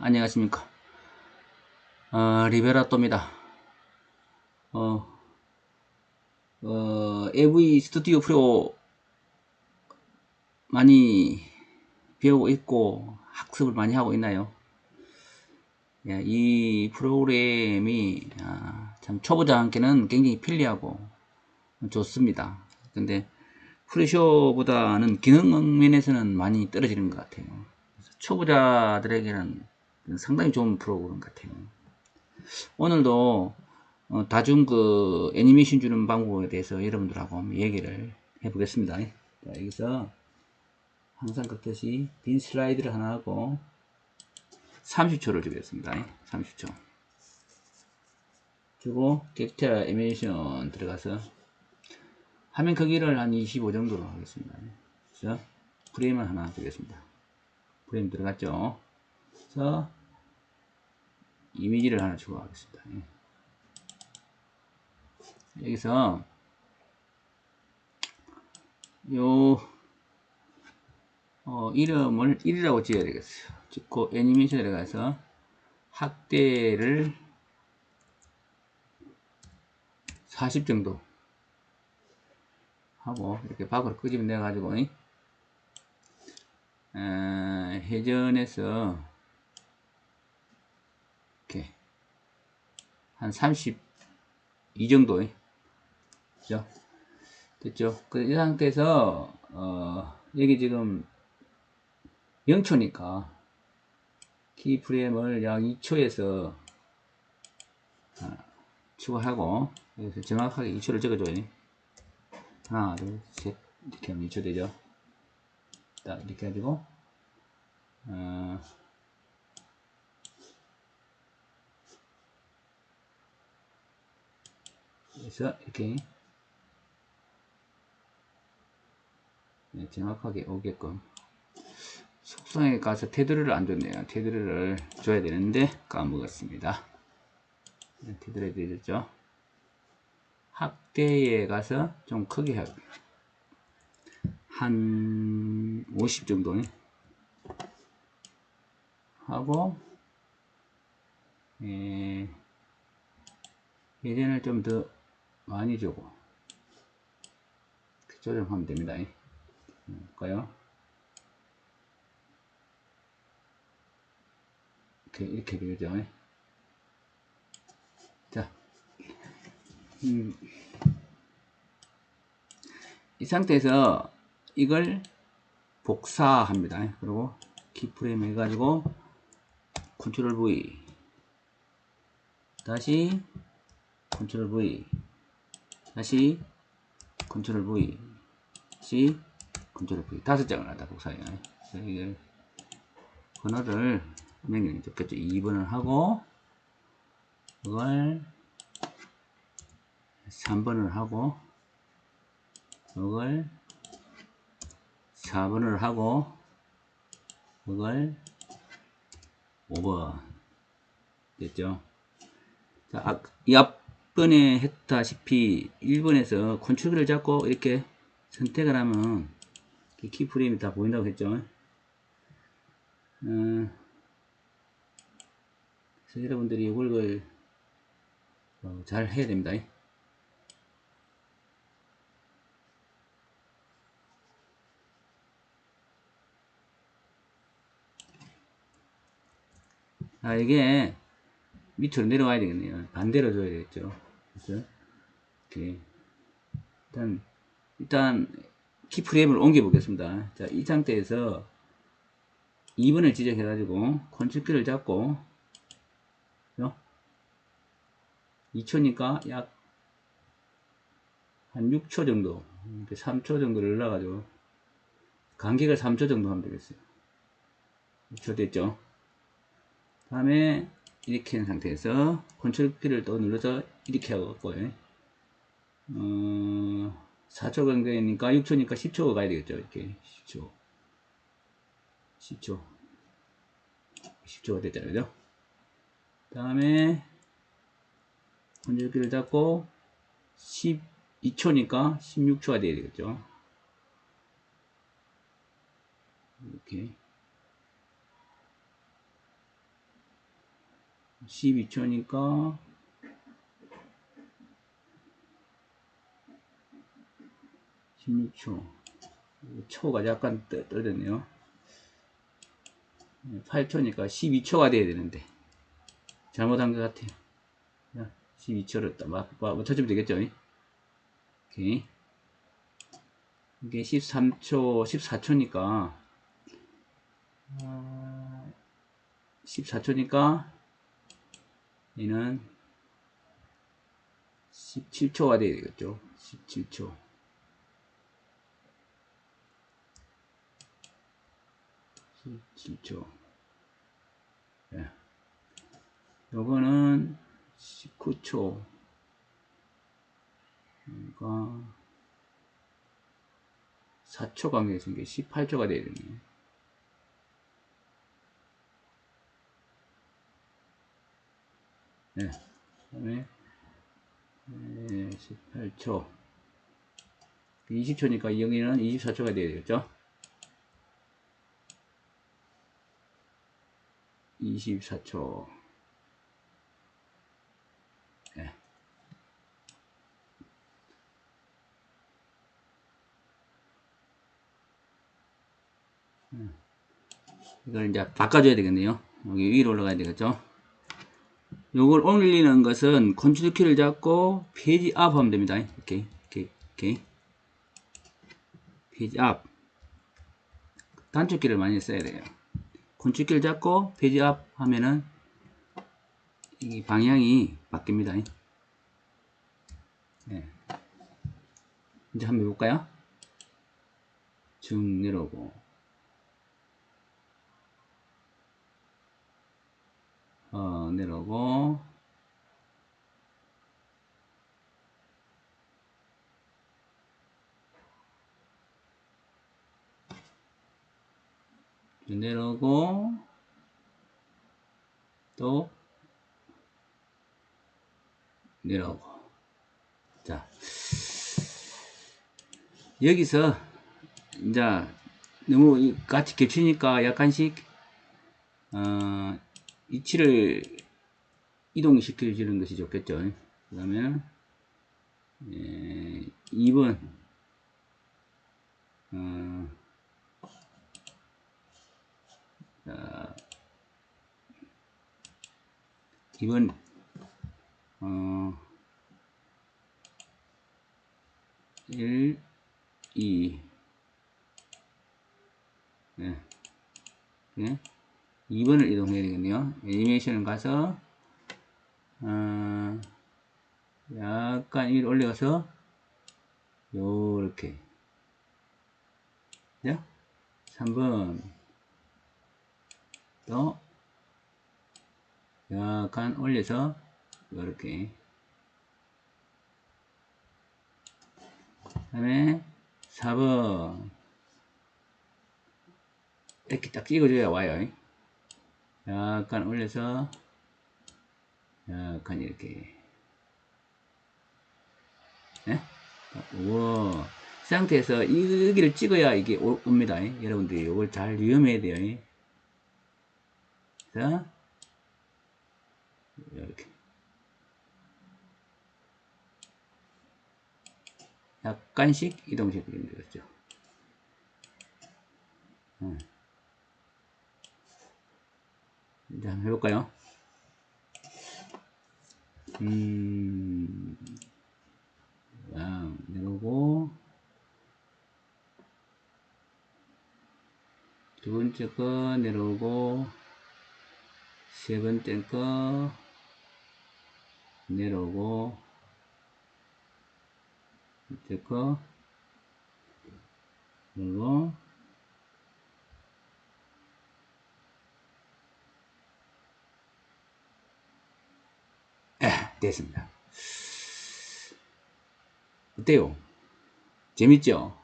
안녕하십니까. 어, 리베라또입니다. 어, 어, AV 스튜디오 프로 많이 배우고 있고 학습을 많이 하고 있나요? 예, 이 프로그램이 아, 참 초보자한테는 굉장히 편리하고 좋습니다. 근데 프리쇼보다는 기능 면에서는 많이 떨어지는 것 같아요. 초보자들에게는 상당히 좋은 프로그램 같아요. 오늘도 어, 다중 그 애니메이션 주는 방법에 대해서 여러분들하고 얘기를 해보겠습니다. 자, 여기서 항상 그렇듯이 빈 슬라이드를 하나 하고 30초를 주겠습니다. 30초. 주고 캡처 애니메이션 들어가서 화면 크기를 한 25 정도로 하겠습니다. 그래서 프레임을 하나 주겠습니다. 프레임 들어갔죠? 그래서 이미지를 하나 추가하겠습니다. 예. 여기서 요 어, 이름을 1이라고 지어야 되겠어요. 찍고 애니메이션에 들어가서 확대를 40 정도 하고 이렇게 밖으로 끄집어내 가지고 회전해서 이렇게 한 32 정도 그죠? 됐죠? 그이 상태에서 어, 여기 지금 0초니까 키프레임을 약 2초에서 아, 추가하고 여기서 정확하게 2초를 적어줘요 하나 둘셋 이렇게 하면 2초 되죠 딱 이렇게 해가지고 어, 그래서 이렇게. 네, 정확하게 오게끔. 속성에 가서 테두리를 안 줬네요. 테두리를 줘야 되는데 까먹었습니다. 네, 테두리 되었죠. 확대에 가서 좀 크게 하고 한50 정도. 하고 예, 예전을 좀 더 많이 주고 조정하면 됩니다. 볼까요? 이렇게 이렇게 되죠. 자, 음, 이 상태에서 이걸 복사합니다. 그리고 키프레임 해가지고 컨트롤 V 다시 컨트롤 V 다시 컨트롤 V 다시 컨트롤 V 다섯 장을 하다 복사해요. 이걸 번호를 명령이 좋겠죠. 2번을 하고 이걸 3번을 하고 이걸 4번을 하고 이걸 5번 됐죠 자, 이 앞 번에 했다시피 1번에서 컨트롤을 잡고 이렇게 선택을 하면 키프레임이 다 보인다고 했죠 어, 그래서 여러분들이 이걸 어, 잘 해야 됩니다 아, 이게 밑으로 내려와야 되겠네요. 반대로 줘야 되겠죠. 그래서, 이렇게. 일단, 일단, 키프레임을 옮겨 보겠습니다. 자, 이 상태에서 2번을 지적해가지고, 컨트롤키를 잡고, 2초니까 약 한 6초 정도, 3초 정도 를넣어가지고 간격을 3초 정도 하면 되겠어요. 6초 됐죠? 다음에 이렇게 한 상태에서 컨트롤 키를 또 눌러서 이렇게 하고 요. 어, 4초 간격이니까 6초니까 10초가 가야 되겠죠 이렇게. 10초. 10초. 10초가 됐잖아요 그죠? 다음에 키를 잡고 12초니까 16초가 돼야 되겠죠. 이렇게. 12초니까 16초. 초가 약간 떠- 떨어졌네요. 8초니까 12초가 돼야 되는데. 잘못한 것 같아요. 12초를 딱 맞춰주면 되겠죠? 오케이. 이게 13초 14초니까. 14초니까 얘는 17초가 돼야 되겠죠? 17초 17초 예. 요거는 19초. 그러니까 4초 간격에서 이게 18초가 돼야 되네. 네. 그다음에 네, 18초. 20초니까 이 여기는 24초가 돼야 되겠죠 24초. 네. 음. 이걸 이제 바꿔줘야 되겠네요. 여기 위로 올라가야 되겠죠? 요걸 올리는 것은 컨트롤 키를 잡고 페이지 업 하면 됩니다. 이렇게 이렇게 이렇게. 페이지 업 단축 키를 많이 써야 돼요 키를 잡고 페이지 업 하면은 이 방향이 바뀝니다. 네. 이제 한번 해볼까요? 쭉 내려오고. 어, 내려오고 내려오고 또 내려오고. 자 여기서 이제 너무 이 같이 겹치니까 약간씩 어, 위치를 이동시켜 주는 것이 좋겠죠. 그 다음에 예, 2번 어, 자, 2번 어, 1 2 네. 네. 2번을 이동해야 되겠네요. 애니메이션을 가서 어, 약간 위로 올려서 요렇게 자, 3번 또 약간 올려서 요렇게. 그 다음에 4번 이렇게 딱 찍어줘야 와요. 약간 올려서 약간 이렇게. 네? 우와 이 상태에서 여기를 찍어야 이게 오, 옵니다. 여러분들이 이걸 잘 유념해야 돼요 자 이렇게 약간씩 이동시키면 되겠죠 음. 이제 한번 해볼까요? 음, 양 내려오고, 두 번째 거 내려오고, 세 번째 거 내려오고, 번째 거 그리고 됐습니다. 어때요? 재밌죠?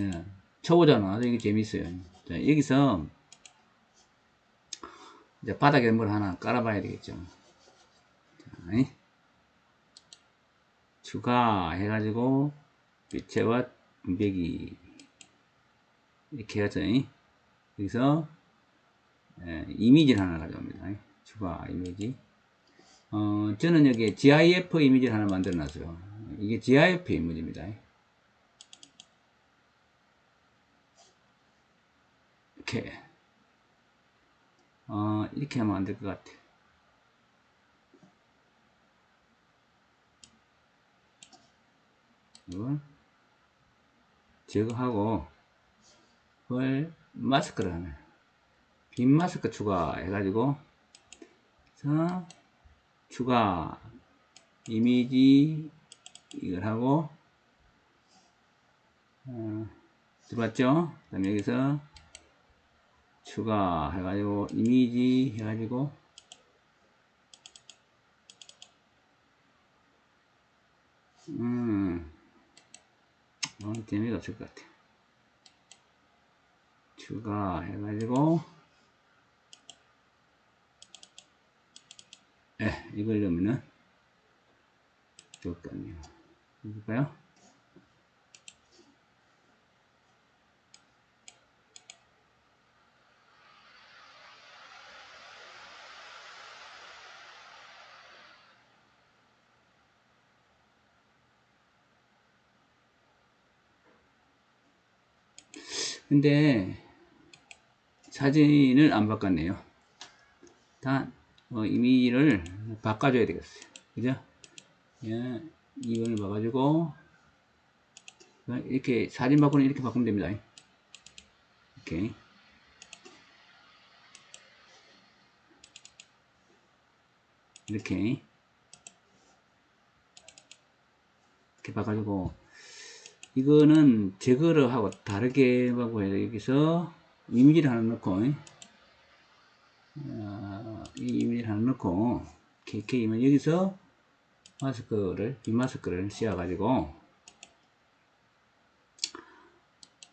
예, 초보잖아. 이게 재밌어요. 자, 여기서 이제 바닥에 뭘 하나 깔아봐야 되겠죠. 자, 추가 해가지고 빛체와 분배기 이렇게 해서 여기서 예, 이미지를 하나 가져옵니다. 추가 이미지. 어, 저는 여기 GIF 이미지를 하나 만들어 놨어요. 이게 GIF 이미지입니다. 이렇게. 어, 이렇게 하면 안 될 것 같아. 이걸 제거하고, 그걸 마스크를 하네. 빈 마스크 추가해가지고, 자, 추가 이미지 이걸 하고 어, 들어왔죠? 그 다음에 여기서 추가 해가지고 이미지 해가지고 음 오늘 재미가 없을 것 같아 추가 해가지고 예, 이걸 넣으면은 좋을 것 같네요. 해볼까요? 근데 사진을 안 바꿨네요. 다 어, 이미지를 바꿔줘야 되겠어요. 그죠? 예, 이걸 봐가지고 이렇게 사진 바꾸는 이렇게 바꾸면 됩니다. 이렇게 이렇게 이렇게 봐가지고 이거는 제거를 하고 다르게 하고 해서 여기서 이미지를 하나 넣고. 어, 이 이미지를 하나 넣고. KK이면 여기서 마스크를 이 마스크를 씌워 가지고.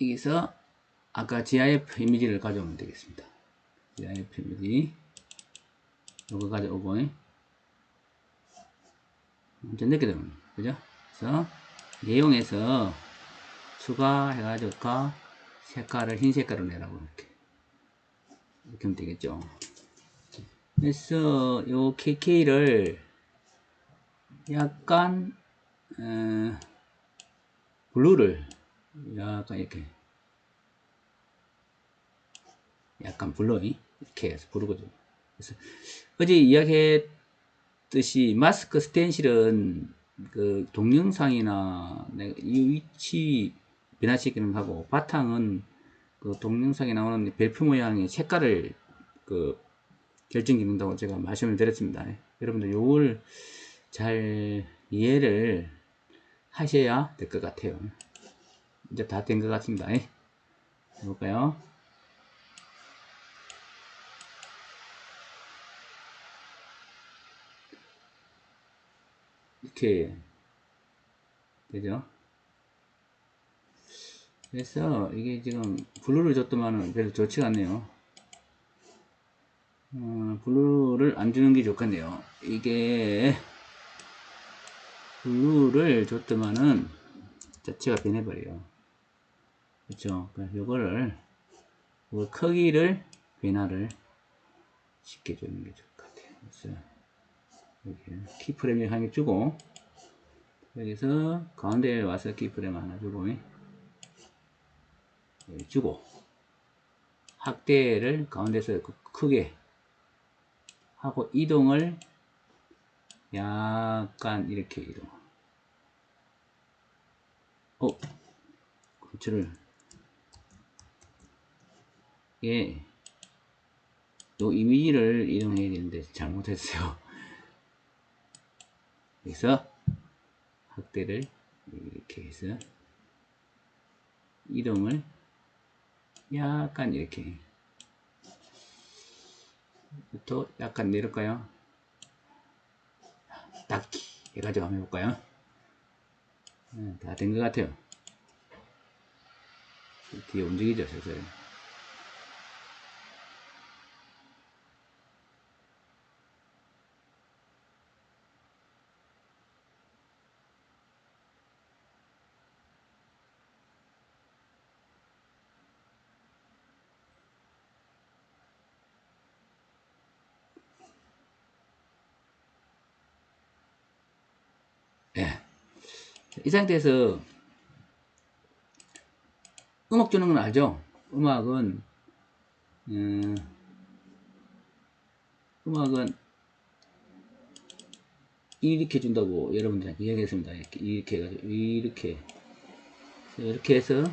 여기서 아까 GIF 이미지를 가져오면 되겠습니다. GIF 이미지. 이거 가져오고. 완전 늦게 들어오네. 그죠? 그래서 내용에서 추가해가지고 색깔을 흰 색깔로 내라고 이렇게. 이렇게 하면 되겠죠. 그래서 요 KK를 약간 어, 블루를 약간 이렇게 약간 블루 이렇게 해서 부르거든요. 그래서 어제 이야기했듯이 마스크 스텐실은 그 동영상이나 이 위치 변화시키는 하고 바탕은 그 동영상에 나오는 별표 모양의 색깔을 그 결정짓는다고 제가 말씀을 드렸습니다. 여러분들 요걸 잘 이해를 하셔야 될 것 같아요. 이제 다 된 것 같습니다. 해볼까요? 이렇게 되죠? 그래서 이게 지금 블루를 줬더만은 별로 좋지가 않네요. 어, 블루를 안 주는 게 좋겠네요. 이게 블루를 줬더만은 자체가 변해버려요. 그렇죠? 그래서 요거를 요 크기를 변화를 시켜주는 게 좋을 것 같아요. 그래서 여기 키프레임 하나 주고 여기서 가운데에 와서 키프레임 하나 주고 주고 확대를 가운데서 크게 하고 이동을 약간 이렇게 이동. 어, 컨트롤. 예. 요 이미지를 이동해야 되는데 잘못했어요. 그래서 확대를 이렇게 해서 이동을 약간 이렇게 또 약간 내릴까요? 닫기 해가지고 한번 해볼까요? 네, 다된 것 같아요. 뒤에 움직이죠, 슬슬. 이 상태에서 음악 주는 건 알죠? 음악은 음, 음악은 이렇게 준다고 여러분들한테 이야기했습니다. 이렇게, 이렇게 해가지고 이렇게 이렇게 해서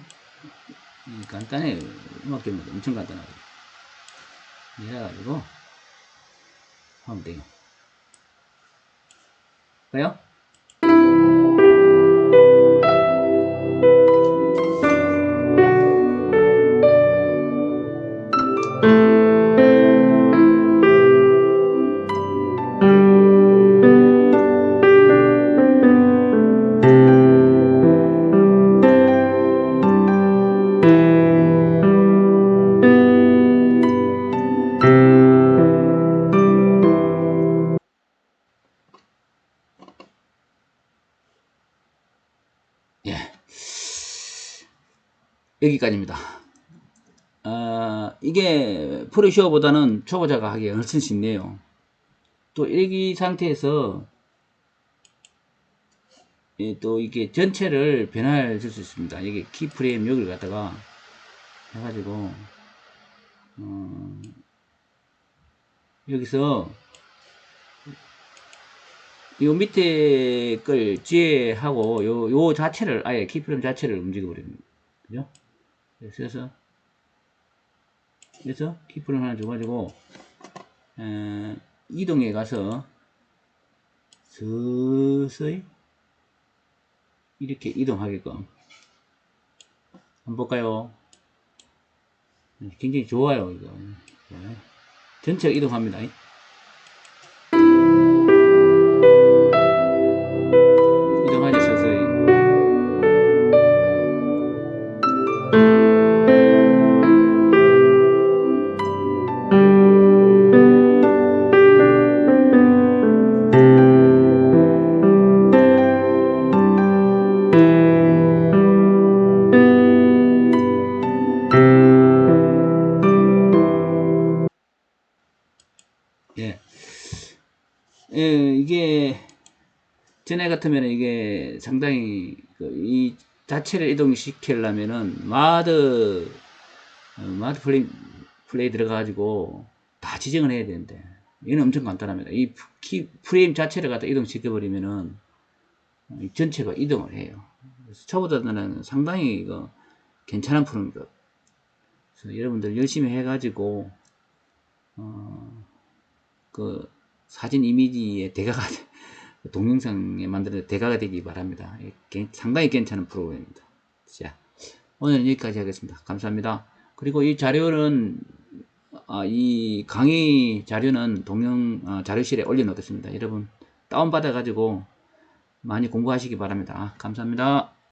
이 간단해요. 음악 주는 거 엄청 간단하고 이래가지고 하면 돼요. 봐요? 여기까지입니다. 아, 이게 프로쇼보다는 초보자가 하기 훨씬 쉽네요. 또 일기 상태에서 예, 또 이게 전체를 변화해 줄수 있습니다. 이게 키프레임 여기를 갖다가 해가지고 어, 여기서 요 밑에 걸 지혜하고 요, 요 자체를 아예 키프레임 자체를 움직여 버립니다. 그죠? 그래서 그래서 키프레임 하나 줘가지고 에, 이동해 가서 서서히 이렇게 이동하게끔 한번 볼까요? 네, 굉장히 좋아요 이거 네. 전체가 이동합니다. 같으면 이게 상당히 그이 자체를 이동시키려면은 마드 어, 마드 플레이 플레이 들어가가지고 다 지정을 해야 되는데 이는 엄청 간단합니다. 이 키, 프레임 자체를 갖다 이동시켜 버리면은 이 전체가 이동을 해요. 초보자들은 상당히 이거 괜찮은 프로입니다. 그래서 여러분들 열심히 해가지고 어, 그 사진 이미지의 대가가 동영상에 만드는 대가가 되기 바랍니다. 예, 괜- 상당히 괜찮은 프로그램입니다. 자, 오늘은 여기까지 하겠습니다. 감사합니다. 그리고 이 자료는 아, 이 강의 자료는 동영 어, 자료실에 올려놓겠습니다. 여러분 다운받아 가지고 많이 공부하시기 바랍니다. 감사합니다.